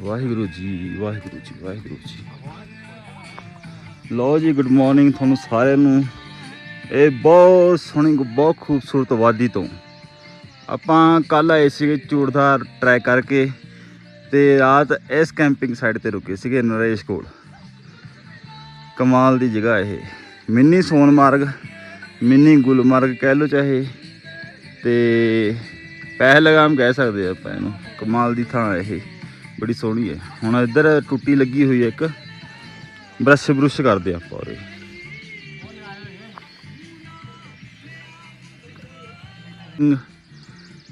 ਵਾਹਿਗੁਰੂ ਜੀ ਵਾਹਿਗੁਰੂ ਜੀ ਵਾਹਿਗੁਰੂ ਜੀ। ਲੋ ਜੀ good morning ਤੁਹਾਨੂੰ ਸਾਰਿਆਂ ਨੂੰ। ਇਹ ਬਹੁਤ ਸੋਹਣੀ, ਬਹੁਤ ਖੂਬਸੂਰਤ ਵਾਦੀ ਤੋਂ। ਆਪਾਂ ਕੱਲ ਆਏ ਸੀਗੇ ਚੂੜਦਾਰ ਟਰੈਕ ਕਰਕੇ ਤੇ ਰਾਤ ਇਸ ਕੈਂਪਿੰਗ ਸਾਈਟ ਤੇ ਰੁਕੇ ਸੀਗੇ ਨਰੇਸ਼ ਕੋਲ। ਕਮਾਲ ਦੀ ਜਗ੍ਹਾ ਇਹ। ਮਿੰਨੀ ਸੋਨਮਾਰਗ ਮਿੰਨੀ ਗੁਲਮਰਗ ਕਹਿ ਲਓ ਚਾਹੇ। ਤੇ ਪਹਿਲਗਾਮ ਕਹਿ ਸਕਦੇ ਆਪਾਂ ਇਹਨੂੰ। ਕਮਾਲ ਦੀ ਥਾਂ ਇਹ। ਬੜੀ ਸੋਹਣੀ ਹੈ। ਹੁਣ ਇੱਧਰ ਟੁੱਟੀ ਲੱਗੀ ਹੋਈ ਹੈ ਇੱਕ। ਬਰਸ਼ ਬਰੁਸ਼ ਕਰਦੇ ਆਪਾਂ ਉਰੇ ਹਮ,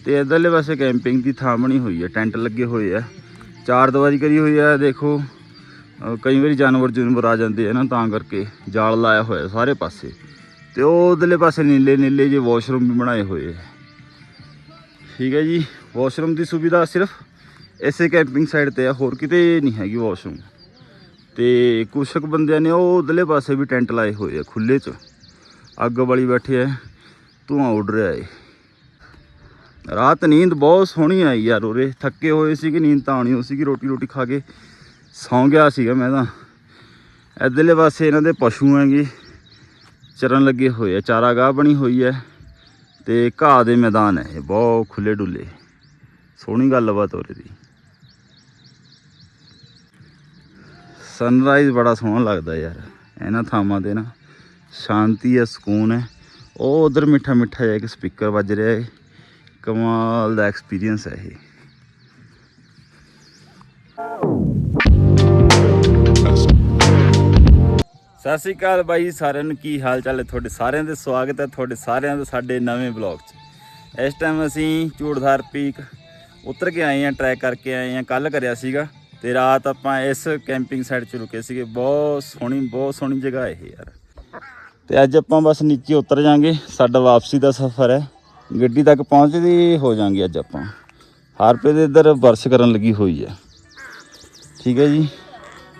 ਤੇ ਇਧਰਲੇ ਪਾਸੇ ਕੈਂਪਿੰਗ ਦੀ ਥਾਂ ਬਣੀ ਹੋਈ ਹੈ। ਟੈਂਟ ਲੱਗੇ ਹੋਏ ਆ। ਚਾਰ ਦੀਵਾਰੀ ਕਰੀ ਹੋਈ ਹੈ ਦੇਖੋ। ਕਈ ਵਾਰੀ ਜਾਨਵਰ ਜੁਨਵਰ ਆ ਜਾਂਦੇ ਆ ਨਾ ਤਾਂ ਕਰਕੇ ਜਾਲ ਲਾਇਆ ਹੋਇਆ ਸਾਰੇ ਪਾਸੇ। ਤੇ ਉਹ ਉਧਰਲੇ ਪਾਸੇ ਨੀਲੇ ਨੀਲੇ ਜਿਹੇ ਵਾਸ਼ਰੂਮ ਵੀ ਬਣਾਏ ਹੋਏ ਆ। ਠੀਕ ਹੈ ਜੀ। ਵਾਸ਼ਰੂਮ ਦੀ ਸੁਵਿਧਾ ਸਿਰਫ ਇਸੇ ਕੈਂਪਿੰਗ ਸਾਈਡ ਤੇ ਆ, ਹੋਰ ਕਿਤੇ ਨਹੀਂ ਹੈਗੀ ਵਾਸ਼ਰੂਮ ਤੇ ਕੁਛ ਕੁ ਬੰਦਿਆਂ ਨੇ ਉਹ ਉਧਰਲੇ ਪਾਸੇ ਵੀ ਟੈਂਟ ਲਾਏ ਹੋਏ ਆ ਖੁੱਲੇ 'ਚ। ਅੱਗ ਵਾਲੀ ਬੈਠੇ ਆ, ਧੂਆਂ ਉੱਡ ਰਿਹਾ ਏ। ਰਾਤ ਨੀਂਦ ਬਹੁਤ ਸੋਹਣੀ ਆਈ ਯਾਰ ਉਰੇ। ਥੱਕੇ ਹੋਏ ਸੀ ਕਿ ਨੀਂਦ ਤਾਂ ਆਉਣੀ ਹੋ ਸੀ ਕਿ ਰੋਟੀ ਰੋਟੀ ਖਾ ਕੇ। ਸੌਂ ਗਿਆ ਸੀਗਾ ਮੈਂ ਤਾਂ। ਇਧਰਲੇ ਪਾਸੇ ਇਹਨਾਂ ਦੇ ਪਸ਼ੂ ਹੈਗੇ, ਚਰਨ ਲੱਗੇ ਹੋਏ ਆ ਚਾਰਾਗਾਹ ਬਣੀ ਹੋਈ ਹੈ ਤੇ ਘਾਹ ਦੇ ਮੈਦਾਨ ਹੈ ਇਹ, ਬਹੁਤ ਖੁੱਲੇ ਡੁੱਲੇ ਸੋਹਣੀ ਗੱਲਬਾਤ ਹੋ ਰਹੀ ਦੀ। ਸਨਰਾਈਜ਼ ਬੜਾ ਸੋਹਣਾ ਲੱਗਦਾ ਯਾਰ। ਇਹਨਾਂ ਥਾਵਾਂ ਤੇ ਨਾ ਸ਼ਾਂਤੀ ਹੈ, ਸਕੂਨ ਹੈ। ਉਹ ਉਧਰ ਮਿੱਠਾ ਮਿੱਠਾ ਜਿਹਾ ਇੱਕ ਸਪੀਕਰ ਵੱਜ ਰਿਹਾ ਹੈ ਕਮਾਲ ਦਾ ਐਕਸਪੀਰੀਅੰਸ ਹੈ ਇਹ। ਸਤਿ ਸ਼੍ਰੀ ਅਕਾਲ ਬਾਈ ਸਾਰਿਆਂ ਨੂੰ। ਕੀ ਹਾਲ ਚਾਲ ਹੈ ਤੁਹਾਡੇ ਸਾਰਿਆਂ ਦੇ? ਸਵਾਗਤ ਹੈ ਤੁਹਾਡੇ ਸਾਰਿਆਂ ਦਾ ਸਾਡੇ ਨਵੇਂ ਬਲੌਗ 'ਚ। ਇਸ ਟਾਈਮ ਅਸੀਂ ਚੂੜਧਾਰ ਪੀਕ ਉਤਰ ਕੇ ਆਏ ਹਾਂ ਟਰੈਕ ਕਰਕੇ ਆਏ ਹਾਂ। ਕੱਲ ਕਰਿਆ ਸੀਗਾ। ਤੇ ਰਾਤ ਆਪਾਂ ਇਸ ਕੈਂਪਿੰਗ ਸਾਈਟ 'ਚ ਰੁਕੇ ਸੀਗੇ। ਬਹੁਤ ਸੋਹਣੀ ਬਹੁਤ ਸੋਹਣੀ ਜਗ੍ਹਾ ਇਹ ਯਾਰ। ਤੇ ਅੱਜ ਆਪਾਂ ਬਸ ਨੀਚੇ ਉਤਰ ਜਾਾਂਗੇ। ਸਾਡਾ ਵਾਪਸੀ ਦਾ ਸਫ਼ਰ ਹੈ। ਗੱਡੀ ਤੱਕ ਪਹੁੰਚਦੀ ਹੋ ਜਾਾਂਗੇ ਅੱਜ ਆਪਾਂ। ਹਾਰਪੇ ਦੇ ਇੱਧਰ ਬਰਸ਼ ਕਰਨ ਲੱਗੀ ਹੋਈ ਹੈ। ਠੀਕ ਹੈ ਜੀ।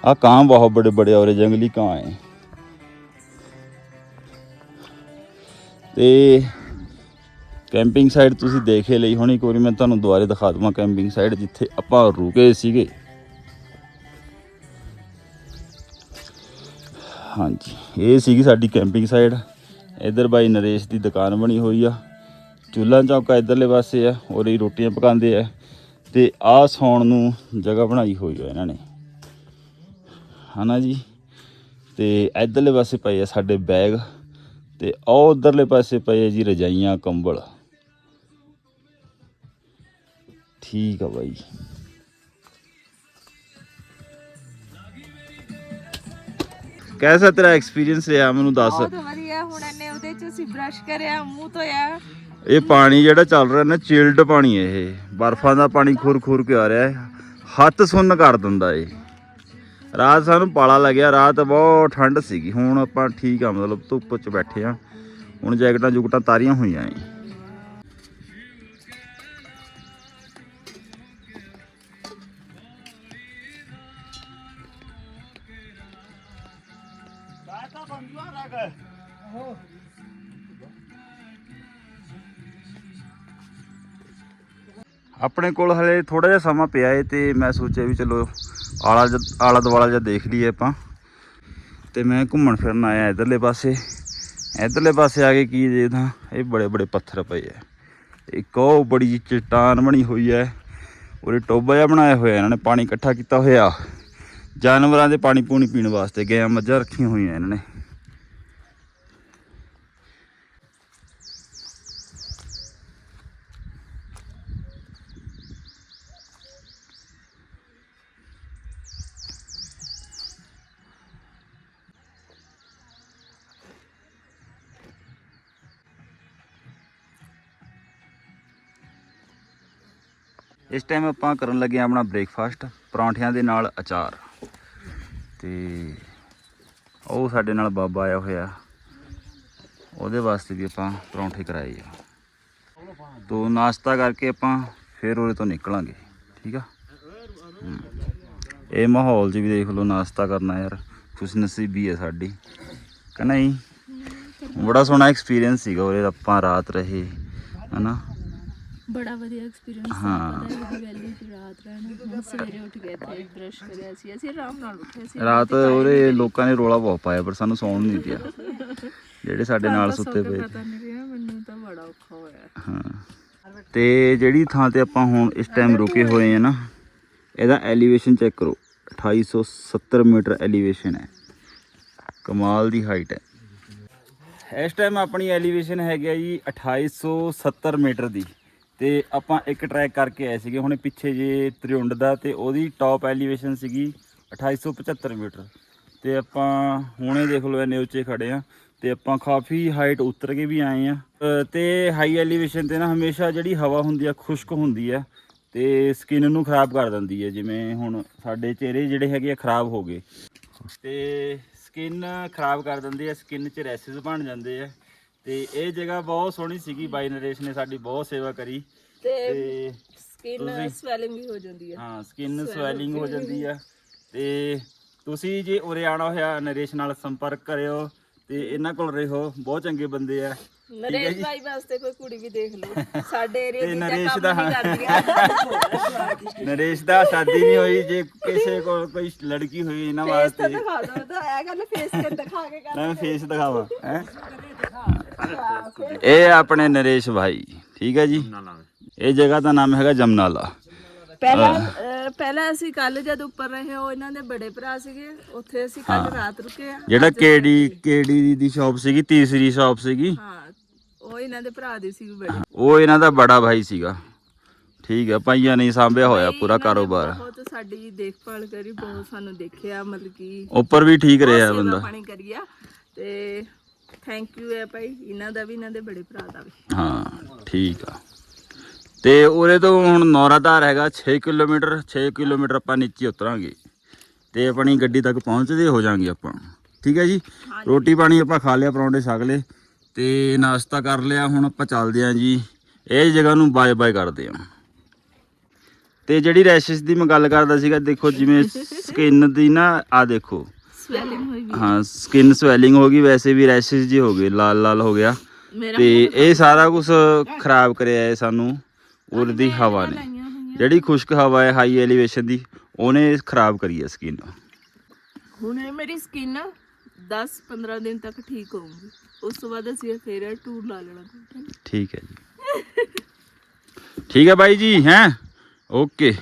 ਆ ਕਾਂ ਬਹੁਤ ਬੜੇ ਬੜੇ ਔਰੇ ਜੰਗਲੀ ਕਾਂ ਹੈ। ਤੇ ਕੈਂਪਿੰਗ ਸਾਈਟ ਤੁਸੀਂ ਦੇਖੇ ਲਈ ਹੋਣੀ ਇੱਕ ਵਾਰੀ। ਮੈਂ ਤੁਹਾਨੂੰ ਦੁਬਾਰੇ ਦਿਖਾ ਦਵਾਂ। ਕੈਂਪਿੰਗ ਸਾਈਟ ਜਿੱਥੇ ਆਪਾਂ ਰੁਕੇ ਸੀਗੇ। ਹਾਂਜੀ, ਇਹ ਸੀਗੀ ਸਾਡੀ ਕੈਂਪਿੰਗ ਸਾਈਡ ਇਧਰ ਬਾਈ ਨਰੇਸ਼ ਦੀ ਦੁਕਾਨ ਬਣੀ ਹੋਈ ਆ। ਚੁੱਲ੍ਹਾ ਚੌਂਕਾ ਇਧਰਲੇ ਪਾਸੇ ਆ ਔਰ ਇਹ ਰੋਟੀਆਂ ਪਕਾਉਂਦੇ ਆ। ਤੇ ਆ ਸੌਣ ਨੂੰ ਜਗ੍ਹਾ ਬਣਾਈ ਹੋਈ ਆ ਇਹਨਾਂ ਨੇ। ਹਨਾ ਜੀ? ਤੇ ਇਧਰਲੇ ਪਾਸੇ ਪਏ ਆ ਸਾਡੇ ਬੈਗ ਤੇ ਉਹ ਉਧਰਲੇ ਪਾਸੇ ਪਏ ਆ ਜੀ ਰਜਾਈਆਂ, ਕੰਬਲ। ਠੀਕ ਆ ਬਾਈ। ਕੈਸਾ ਤੇਰਾ ਐਕਸਪੀਰੀਅੰਸ ਰਿਹਾ ਮੈਨੂੰ ਦੱਸ। ਬਹੁਤ ਵਧੀਆ ਹੁਣ ਇਹਨੇ ਉਹਦੇ ਚ ਅਸੀਂ ਬ੍ਰਸ਼ ਕਰਿਆ ਮੂੰਹ ਧੋਇਆ। ਇਹ ਪਾਣੀ ਜਿਹੜਾ ਚੱਲ ਰਿਹਾ ਨਾ ਚਿਲਡ ਪਾਣੀ ਹੈ ਇਹ। ਬਰਫਾਂ ਦਾ ਪਾਣੀ ਖੁਰ ਖੁਰ ਕੇ ਆ ਰਿਹਾ ਹੈ। ਹੱਥ ਸੁੰਨ ਕਰ ਦਿੰਦਾ ਏ ਰਾਤ ਸਾਨੂੰ ਪਾਲਾ ਲੱਗਿਆ ਰਾਤ ਬਹੁਤ ਠੰਡ ਸੀਗੀ। ਹੁਣ ਆਪਾਂ ਠੀਕ ਆ ਮਤਲਬ ਧੁੱਪ 'ਚ ਬੈਠੇ ਆ। ਹੁਣ ਜੈਕਟਾਂ ਜੁਕਟਾਂ ਤਾਰੀਆਂ ਹੋਈਆਂ ਏ ਆਪਣੇ ਕੋਲ ਹਲੇ ਥੋੜਾ ਜਿਹਾ ਸਮਾਂ ਪਿਆ ਏ ਤੇ ਮੈਂ ਸੋਚਿਆ ਵੀ ਚਲੋ ਆਲਾ ਜਿਹਾ- ਆਲਾ ਦੁਆਲਾ ਜਿਹਾ ਦੇਖ ਲਈਏ ਆਪਾਂ। ਤੇ ਮੈਂ ਘੁੰਮਣ ਫਿਰਨ ਆਇਆ ਇਧਰਲੇ ਪਾਸੇ। ਇਧਰਲੇ ਪਾਸੇ ਆ ਕੇ ਕੀ ਦੇਖਦਾ, ਇਹ ਬੜੇ ਬੜੇ ਪੱਥਰ ਪਏ ਆ। ਇੱਕ ਉਹ ਬੜੀ ਜਿਹੀ ਚਟਾਨ ਬਣੀ ਹੋਈ ਹੈ ਉਹਦੇ ਟੋਬਾ ਜਿਹਾ ਬਣਾਇਆ ਹੋਇਆ, ਇਹਨਾਂ ਨੇ ਪਾਣੀ ਇਕੱਠਾ ਕੀਤਾ ਹੋਇਆ। ਜਾਨਵਰਾਂ ਦੇ ਪਾਣੀ ਪੂਣੀ ਪੀਣ ਵਾਸਤੇ ਗਏ ਮੱਝਾਂ ਰੱਖੀਆਂ ਹੋਈਆਂ ਇਹਨਾਂ ਨੇ। ਇਸ ਟਾਈਮ ਆਪਾਂ ਕਰਨ ਲੱਗੇ ਹਾਂ ਆਪਣਾ ਬ੍ਰੇਕਫਾਸਟ ਪਰੌਂਠਿਆਂ ਦੇ ਨਾਲ ਅਚਾਰ। ਤੇ ਉਹ ਸਾਡੇ ਨਾਲ ਬਾਬਾ ਆਇਆ ਹੋਇਆ। ਉਹਦੇ ਵਾਸਤੇ ਵੀ ਆਪਾਂ ਪਰੌਂਠੇ ਕਰਾਏ ਆ। ਤੋ ਨਾਸ਼ਤਾ ਕਰਕੇ ਆਪਾਂ ਫਿਰ ਉਹਦੇ ਤੋਂ ਨਿਕਲਾਂਗੇ, ਠੀਕ ਆ? ਇਹ ਮਾਹੌਲ 'ਚ ਵੀ ਦੇਖ ਲਓ ਨਾਸ਼ਤਾ ਕਰਨਾ ਯਾਰ, ਖੁਸ਼ਨਸੀਬੀ ਹੈ ਸਾਡੀ। ਕਹਿੰਦਾ ਨਹੀਂ? ਬੜਾ ਸੋਹਣਾ ਐਕਸਪੀਰੀਅੰਸ ਸੀਗਾ ਉਹਦੇ ਆਪਾਂ ਰਾਤ ਰਹੇ, ਹਨਾ? ਬੜਾ ਵਧੀਆ ਐਕਸਪੀਰੀਅੰਸ ਹਾਂ। ਪਤਾ ਹੈ ਵੈਲੀ ਚ ਰਾਤ ਰਹਿਣਾ ਹੁਣ ਸਵੇਰੇ ਉੱਠ ਤੇ ਬ੍ਰਸ਼ ਕਰਿਆ ਸੀ ਅਸੀਂ ਆਰਾਮ ਨਾਲ ਉੱਠੇ ਸੀ ਰਾਤ ਉਹਦੇ ਲੋਕਾਂ ਨੇ ਰੋਲਾ ਬਹੁਤ ਪਾਇਆ ਪਰ ਸਾਨੂੰ ਸੌਣ ਨਹੀਂ ਦਿਆ। ਜਿਹੜੇ ਸਾਡੇ ਨਾਲ ਸੁੱਤੇ ਪਏ ਪਤਾ ਨਹੀਂ ਰਿਹਾ ਮੈਨੂੰ ਤਾਂ ਬੜਾ ਔਖਾ ਹੋਇਆ। ਹਾਂ। ਤੇ ਜਿਹੜੀ ਥਾਂ ਤੇ ਆਪਾਂ ਹੁਣ ਇਸ ਟਾਈਮ ਰੁਕੇ ਹੋਏ ਆ ਨਾ ਇਹਦਾ ਐਲੀਵੇਸ਼ਨ ਚੈੱਕ ਕਰੋ। 2870 ਮੀਟਰ ਐਲੀਵੇਸ਼ਨ ਹੈ। ਕਮਾਲ ਦੀ ਹਾਈਟ ਹੈ। ਇਸ ਟਾਈਮ ਆਪਣੀ ਐਲੀਵੇਸ਼ਨ ਹੈਗੀ ਆ ਜੀ 2870 ਮੀਟਰ ਦੀ। ਤੇ ਆਪਾਂ ਇੱਕ ਟਰੈਕ ਕਰਕੇ ਆਏ ਸੀਗੇ ਹੁਣੇ ਪਿੱਛੇ ਜੇ ਤਰਿਉਂਡ ਦਾ ਤੇ ਉਹਦੀ ਟਾਪ ਐਲੀਵੇਸ਼ਨ ਸੀਗੀ 2875 ਮੀਟਰ। ਤੇ ਆਪਾਂ ਹੁਣੇ ਦੇਖ ਲਓ ਇਹਨੇ ਉੱਚੇ ਖੜੇ ਆ ਤੇ ਆਪਾਂ ਕਾਫੀ ਹਾਈਟ ਉਤਰ ਕੇ ਵੀ ਆਏ ਆ ਅ, ਤੇ ਹਾਈ ਐਲੀਵੇਸ਼ਨ ਤੇ ਨਾ ਹਮੇਸ਼ਾ ਜਿਹੜੀ ਹਵਾ ਹੁੰਦੀ ਆ ਖੁਸ਼ਕ ਹੁੰਦੀ ਆ ਤੇ ਸਕਿਨ ਨੂੰ ਖਰਾਬ ਕਰ ਦਿੰਦੀ ਹੈ ਜਿਵੇਂ ਹੁਣ ਸਾਡੇ ਚਿਹਰੇ ਜਿਹੜੇ ਹੈਗੇ ਆ ਖਰਾਬ ਹੋ ਗਏ। ਤੇ ਸਕਿਨ ਖਰਾਬ ਕਰ ਦਿੰਦੀ ਹੈ ਸਕਿਨ 'ਚ ਰੈਸਿਸ ਬਣ ਜਾਂਦੇ ਆ। ਤੇ ਇਹ ਜਗ੍ਹਾ ਬਹੁਤ ਸੋਹਣੀ ਸੀਗੀ ਬਾਈ ਨਰੇਸ਼ ਨੇ ਸਾਡੀ ਬਹੁਤ ਸੇਵਾ ਕਰੀ। ਤੇ ਤੇ ਸਕਿਨ ਸਵੈਲਿੰਗ ਵੀ ਹੋ ਜਾਂਦੀ ਹੈ ਹਾਂ ਸਕਿਨ ਸਵੈਲਿੰਗ ਹੋ ਜਾਂਦੀ ਆ। ਤੇ ਤੁਸੀਂ ਜੇ ਉਰੇ ਆਣਾ ਹੋਇਆ ਨਰੇਸ਼ ਨਾਲ ਸੰਪਰਕ ਕਰਿਓ ਤੇ ਇਹਨਾਂ ਕੋਲ ਰਹੋ ਬਹੁਤ ਚੰਗੇ ਬੰਦੇ ਆ। ਨਰੇਸ਼ ਭਾਈ ਵਾਸਤੇ ਕੋਈ ਕੁੜੀ ਵੀ ਦੇਖ ਲਓ। ਸਾਡੇ ਏਰੀਆ ਤੇ ਦੀ ਤਾਂ ਨਰੇਸ਼ ਕੰਮ ਦਾ- ਨਹੀਂ ਕਰਦੀਆਂ ਨਰੇਸ਼ ਦਾ ਸ਼ਾਦੀ ਨਹੀਂ ਹੋਈ ਜੇ ਕਿਸੇ ਕੋਲ ਕੋਈ ਲੜਕੀ ਹੋਈ ਇਹਨਾਂ ਫੇਸ ਤਾਂ ਵਾਸਤੇ। ਦਿਖਾ ਦੋ ਤਾਂ ਇਹ ਗੱਲ ਫੇਸ ਕੇ ਦਿਖਾ ਕੇ ਕਰ ਮੈਂ ਫੇਸ ਦਿਖਾਵਾਂ ਹੈ? ਇਹ ਆਪਣੇ ਨਰੇਸ਼ ਭਾਈ ਠੀਕ ਹੈ ਜੀ? ਇਹ ਜਗ੍ਹਾ ਦਾ ਨਾਮ ਹੈਗਾ ਜਮਨਾਲਾ। ਪਹਿਲਾਂ ਅਹ, ਪਹਿਲਾਂ ਅਸੀਂ ਕੱਲ ਜਦ ਉੱਪਰ ਰਹੇ ਉਹ ਇਹਨਾਂ ਦੇ ਬੜੇ ਭਰਾ ਸੀਗੇ। ਉੱਥੇ ਅਸੀਂ ਕੱਲ ਰਾਤ ਰੁਕੇ ਆ ਜਿਹੜਾ ਕੇਡੀ ਕੇਡੀ ਦੀ ਸ਼ਾਪ ਸੀਗੀ ਤੀਸਰੀ ਸ਼ਾਪ ਸੀਗੀ। ਹਾਂ ਉਹ ਇਹਨਾਂ ਦੇ ਭਰਾ ਦੀ ਸੀ ਬੜੀ। ਉਹ ਇਹਨਾਂ ਦਾ ਬੜਾ ਭਾਈ ਸੀਗਾ। ਠੀਕ ਹੈ ਭਾਈਆਂ ਨੇ ਸਾਂਭਿਆ ਹੋਇਆ ਪੂਰਾ ਕਾਰੋਬਾਰ। ਬਹੁਤ ਸਾਡੀ ਦੇਖਭਾਲ ਕਰੀ ਬਹੁਤ ਸਾਨੂੰ ਦੇਖਿਆ ਮਤਲਬ ਕਿ ਉੱਪਰ ਵੀ ਠੀਕ ਰਿਹਾ ਸੇਵਾ ਬੰਦਾ। ਪਾਣੀ ਕਰੀਆ ਤੇ ਥੈਂਕ ਯੂ ਹੈ ਭਾਈ। ਇਹਨਾਂ ਦਾ ਵੀ ਇਹਨਾਂ ਦੇ ਬੜੇ ਭਰਾ ਦਾ ਵੀ। ਹਾਂ ਠੀਕ ਆ। ਤੇ ਉਰੇ ਤੋਂ ਹੁਣ ਨੌਰਾਧਾਰ ਹੈਗਾ 6 ਕਿਲੋਮੀਟਰ 6 ਕਿਲੋਮੀਟਰ ਆਪਾਂ ਨੀਚੇ ਉਤਰਾਂਗੇ। ਤੇ ਆਪਣੀ ਗੱਡੀ ਤੱਕ ਪਹੁੰਚਦੇ ਹੋ ਜਾਾਂਗੇ ਆਪਾਂ। ਠੀਕ ਹੈ ਜੀ? ਰੋਟੀ ਪਾਣੀ ਆਪਾਂ ਖਾ ਲਿਆ ਪਰੌਂਠੇ ਛਕ ਲਏ। ਤੇ ਨਾਸ਼ਤਾ ਕਰ ਲਿਆ ਹੁਣ ਆਪਾਂ ਚੱਲਦੇ ਆਂ ਜੀ। ਇਹ ਜਗ੍ਹਾ ਨੂੰ ਬਾਏ ਬਾਏ ਕਰਦੇ ਆਂ ਤੇ ਜਿਹੜੀ ਰੈਸ਼ਸ ਦੀ ਮੈਂ ਗੱਲ ਕਰਦਾ ਸੀਗਾ ਦੇਖੋ ਜਿਵੇਂ ਸਕਿਨ ਦੀ ਨਾ ਆ ਦੇਖੋ। ਸਵੈਲਿੰਗ ਹੋਈ ਵੀ। ਹਾਂ ਸਕਿਨ ਸਵੈਲਿੰਗ ਹੋ ਗਈ ਵੈਸੇ ਵੀ ਰੈਸ਼ਸ ਜੀ ਹੋ ਗਏ ਲਾਲ ਲਾਲ ਹੋ ਗਿਆ। ਤੇ ਇਹ ਸਾਰਾ ਕੁਝ ਖਰਾਬ ਕਰਿਆ ਹੈ ਸਾਨੂੰ ਉਰ ਦੀ ਹਵਾ ਨੇ। ਜਿਹੜੀ ਖੁਸ਼ਕ ਹਵਾ ਹੈ ਹਾਈ ਐਲੀਵੇਸ਼ਨ ਦੀ ਉਹਨੇ ਖਰਾਬ ਕਰੀ ਹੈ ਸਕਿਨ ਹੁਣ ਮੇਰੀ ਸਕਿਨ 10 15 ਦਿਨ ਤੱਕ ਠੀਕ ਹੋਊਗੀ। ਉਸ ਤੋਂ ਬਾਅਦ ਅਸੀਂ ਫੇਰ ਟੂਰ ਲਾ ਲੈਣਾ। ਠੀਕ ਹੈ ਜੀ। ਠੀਕ ਹੈ ਬਾਈ ਜੀ ਹੈ? ਓਕੇ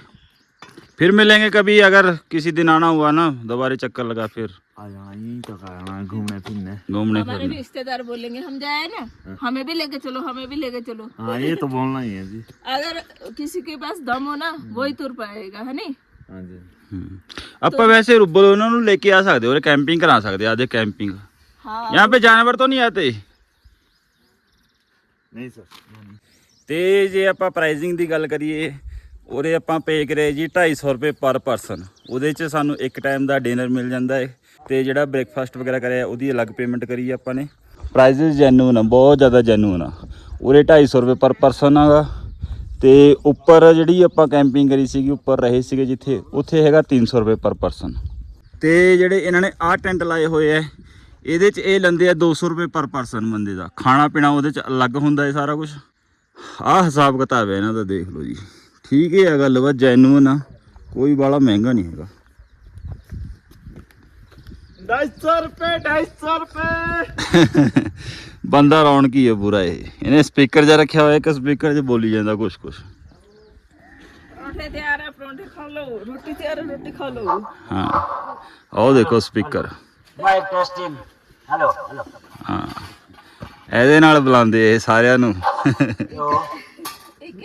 फिर मिलेंगे कभी अगर किसी दिन आना हुआ ना दोबारा चक्कर लगा फिर आ जाना यहीं तक आना घूमने फिरने घूमने हमारे फिरने रिश्तेदार बोलेंगे हम जाए ना हमें भी लेके चलो हमें भी लेके चलो हाँ ये तो बोलना ही है जी अगर किसी के पास दम हो ना वही तुर पाएगा है नहीं हाँ जी हम्म। ਆਪਾਂ ਵੈਸੇ ਰੁੱਬਲ ਉਹਨਾਂ ਨੂੰ ਲੈ ਕੇ ਆ ਸਕਦੇ ਹੋ ਕੈਂਪਿੰਗ ਕਰਾ ਸਕਦੇ ਆ ਅੱਜ ਕੈਂਪਿੰਗ हाँ यहाँ पे जानवर तो नहीं आते नहीं सर ਤੇ ਜੇ ਆਪਾਂ ਪ੍ਰਾਈਸਿੰਗ ਦੀ ਗੱਲ ਕਰੀਏ ਉਹਦੇ ਆਪਾਂ ਪੇ ਕਰੇ ਜੀ 250 ਰੁਪਏ ਪਰ ਪਰਸਨ ਉਹਦੇ ਚ ਸਾਨੂੰ ਇੱਕ ਟਾਈਮ ਦਾ ਡਿਨਰ ਮਿਲ ਜਾਂਦਾ ਹੈ ਤੇ ਜਿਹੜਾ ਬ੍ਰੇਕਫਾਸਟ ਵਗੈਰਾ ਕਰਿਆ, ਉਹਦੀ ਅਲੱਗ ਪੇਮੈਂਟ ਕਰੀ ਆਪਾਂ ਨੇ। ਪ੍ਰਾਈਸਿਸ ਜੈਨੂਨ ਆ, ਬਹੁਤ ਜ਼ਿਆਦਾ ਜੈਨੂਨ ਆ। ਉਹਦੇ 250 ਰੁਪਏ ਪਰ ਪਰਸਨ ਆਗਾ। ਤੇ ਉੱਪਰ ਜਿਹੜੀ ਆਪਾਂ ਕੈਂਪਿੰਗ ਕਰੀ ਸੀਗੀ, ਉੱਪਰ ਰਹੇ ਸੀਗੇ ਜਿੱਥੇ, ਉੱਥੇ ਹੈਗਾ 300 ਰੁਪਏ ਪਰ ਪਰਸਨ ਤੇ ਜਿਹੜੇ ਇਹਨਾਂ ਨੇ ਆਹ ਟੈਂਟ ਲਾਏ ਹੋਏ ਐ ਇਹਦੇ ਚ ਇਹ ਲੈਂਦੇ ਆ 200 ਰੁਪਏ ਪਰ ਪਰਸਨ ਬੰਦੇ ਦਾ। ਖਾਣਾ ਪੀਣਾ ਉਹਦੇ ਚ ਅਲੱਗ ਹੁੰਦਾ ਹੈ ਸਾਰਾ ਕੁਝ ਆਹ ਹਿਸਾਬ ਕਿਤਾਬ ਹੈ ਇਹਨਾਂ ਦਾ, ਦੇਖ ਲਓ ਜੀ। ਠੀਕ ਹੀ ਆ ਗੱਲ ਵਾ ਜੈਨੂਨ ਆ। ਕੋਈ ਬਾਲਾ ਮਹਿੰਗਾ ਨਹੀਂ ਹੈਗਾ। 250 ਰੁਪਏ 250 ਰੁਪਏ। ਬੰਦਾ ਰੌਣ ਕੀ ਹੈ ਪੂਰਾ ਇਹ। ਇਹਨੇ ਸਪੀਕਰ ਜਾ ਰੱਖਿਆ ਹੋਇਆ ਇੱਕ ਸਪੀਕਰ 'ਚ ਬੋਲੀ ਜਾਂਦਾ ਕੁਛ ਕੁਛ ਆਹ ਦੇਖੋ ਸਪੀਕਰ। ਇਹਦੇ ਨਾਲ ਬੁਲਾਉਂਦੇ ਇਹ ਸਾਰਿਆਂ ਨੂੰ।